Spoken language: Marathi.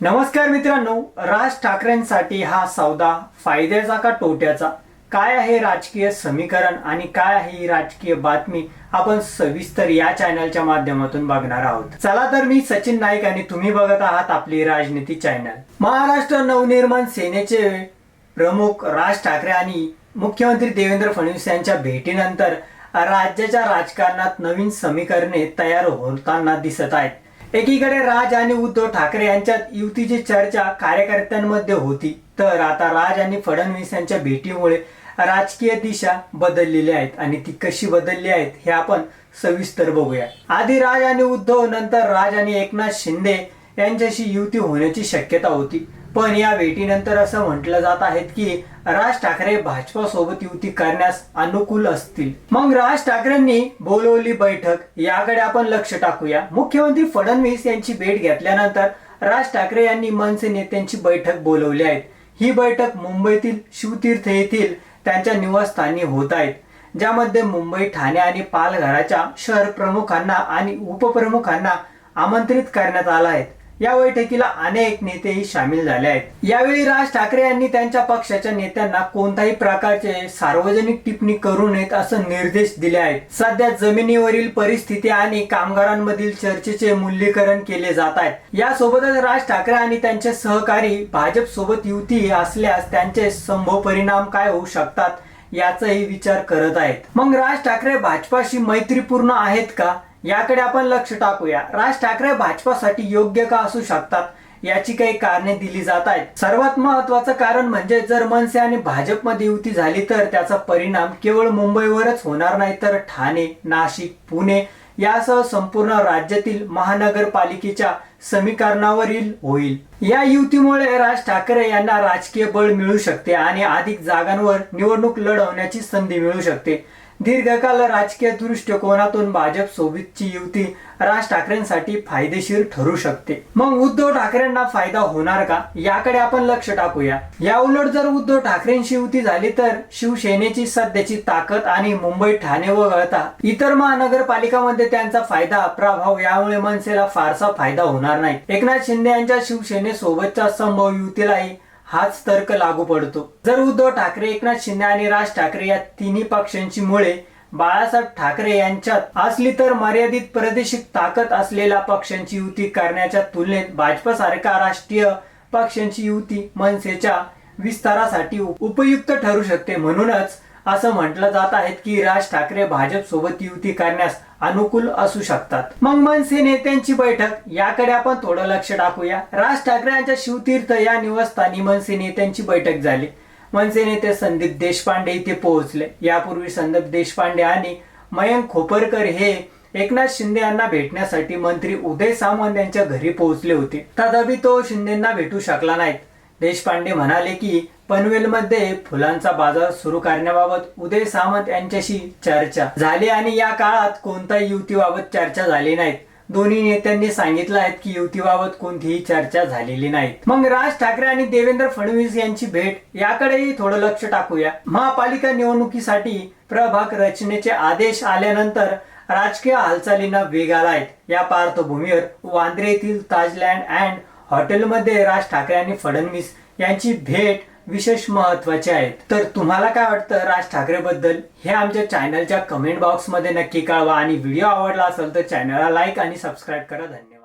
नमस्कार मित्रांनो राज ठाकरेंसाठी हा सौदा फायद्याचा का तोट्याचा? काय आहे राजकीय समीकरण आणि काय आहे ही राजकीय बातमी आपण सविस्तर या चॅनलच्या माध्यमातून बघणार आहोत. चला तर मी सचिन नाईक आणि तुम्ही बघत आहात आपली राजनीती चॅनल. महाराष्ट्र नवनिर्माण सेनेचे प्रमुख राज ठाकरे आणि मुख्यमंत्री देवेंद्र फडणवीस यांच्या भेटीनंतर राज्याच्या राजकारणात नवीन समीकरणे तयार होताना दिसत आहेत. एकीकडे राज आणि उद्धव ठाकरे यांच्यात युतीची चर्चा कार्यकर्त्यांमध्ये होती. तर आता राज आणि फडणवीस यांच्या भेटीमुळे राजकीय दिशा बदललेली आहेत आणि ती कशी बदलली आहेत हे आपण सविस्तर बघूया. आधी राज आणि उद्धव नंतर राज आणि एकनाथ शिंदे यांच्याशी युती होण्याची शक्यता होती. पण या भेटीनंतर असं म्हटलं जात आहेत की राज ठाकरे भाजपा सोबत युती करण्यास अनुकूल असतील. मग राज ठाकरेंनी बोलवली बैठक याकडे आपण लक्ष टाकूया. मुख्यमंत्री फडणवीस यांची भेट घेतल्यानंतर राज ठाकरे यांनी मनसे नेत्यांची बैठक बोलवली आहे. ही बैठक मुंबईतील शिवतीर्थ येथील त्यांच्या निवासस्थानी होत आहेत ज्यामध्ये मुंबई ठाणे आणि पालघराच्या शहर प्रमुखांना आणि उपप्रमुखांना आमंत्रित करण्यात आला आहे. या बैठकीला अनेक नेतेही सामील झाले आहेत. यावेळी राज ठाकरे यांनी त्यांच्या पक्षाच्या नेत्यांना कोणत्याही प्रकारचे सार्वजनिक टिप्पणी करू नयेत असं निर्देश दिले आहेत. सध्या जमिनीवरील परिस्थिती आणि कामगारांमधील चर्चेचे मूल्यीकरण केले जात आहेत. यासोबतच राज ठाकरे आणि त्यांचे सहकारी भाजप सोबत युती असल्यास त्यांचे संभव परिणाम काय होऊ शकतात याचाही विचार करत आहेत. मग राज ठाकरे भाजपाशी मैत्रीपूर्ण आहेत का? याकडे आपण लक्ष टाकूया. राज ठाकरे भाजपासाठी योग्य का असू शकतात? याची काही कारणे दिली जात आहेत. सर्वात महत्वाचं कारण म्हणजे जर मनसे आणि भाजपमध्ये युती झाली तर त्याचा परिणाम केवळ मुंबईवरच होणार नाही तर ठाणे नाशिक पुणे यासह संपूर्ण राज्यातील महानगरपालिकेच्या समीकरणावरील होईल. या युतीमुळे राज ठाकरे यांना राजकीय बळ मिळू शकते आणि अधिक जागांवर निवडणूक लढवण्याची संधी मिळू शकते. दीर्घकाल राजकीय दृष्टिकोनातून भाजप सोबतची युती राज ठाकरेंसाठी फायदेशीर ठरू शकते. मग उद्धव ठाकरेंना फायदा होणार का? याकडे आपण लक्ष टाकूया. या उलट जर उद्धव ठाकरेंशी युती झाली तर शिवसेनेची सध्याची ताकद आणि मुंबई ठाणे वगळता इतर महानगरपालिकामध्ये त्यांचा फायदा प्रभाव यामुळे मनसेला फारसा फायदा होणार होणार नाही. एकनाथ शिंदे यांच्या शिवसेनेसोबतच्या संभव युतीलाही हाच तर्क लागू पडतो. जर उद्धव ठाकरे एकनाथ शिंदे आणि राज ठाकरे या तिन्ही पक्षांची मुळे बाळासाहेब ठाकरे यांच्यात असली तर मर्यादित प्रादेशिक ताकद असलेल्या पक्षांची युती करण्याच्या तुलनेत भाजपसारख्या राष्ट्रीय पक्षांची युती मनसेच्या विस्तारासाठी उपयुक्त ठरू शकते म्हणूनच असं म्हटलं जात आहे की राज ठाकरे भाजप सोबत युती करण्यास अनुकूल असू शकतात. मग मनसे नेत्यांची बैठक याकडे आपण थोडं लक्ष टाकूया. राज ठाकरे यांच्या शिवतीर्थ या निवासस्थानी मनसे नेत्यांची बैठक झाली. मनसे नेते संदीप देशपांडे इथे पोहोचले. यापूर्वी संदीप देशपांडे आणि मयंक खोपरकर हे एकनाथ शिंदे यांना भेटण्यासाठी मंत्री उदय सामंत यांच्या घरी पोहोचले होते. तथापि तो शिंदेना भेटू शकला नाहीत. देशपांडे म्हणाले की पनवेलमध्ये फुलांचा बाजार सुरू करण्याबाबत उदय सामंत यांच्याशी चर्चा झाली आणि या काळात कोणत्याही युतीबाबत चर्चा झाली नाहीत. दोन्ही नेत्यांनी सांगितलं आहे की युतीबाबत कोणतीही चर्चा झालेली नाही मग राज ठाकरे आणि देवेंद्र फडणवीस यांची भेट याकडेही थोडं लक्ष टाकूया. महापालिका निवडणुकीसाठी प्रभाग रचनेचे आदेश आल्यानंतर राजकीय हालचालींना वेग आलाय. या पार्श्वभूमीवर वांद्रे येथील ताजलँड अँड हॉटेलमध्ये राज ठाकरे आणि फडणवीस यांची भेट विशेष महत्त्वाचे आहेत. तर तुम्हाला काय वाटतं राज ठाकरे बद्दल हे आमच्या चॅनलच्या कमेंट बॉक्समध्ये नक्की कळवा आणि व्हिडिओ आवडला असेल तर चॅनलला लाईक आणि सबस्क्राईब करा. धन्यवाद.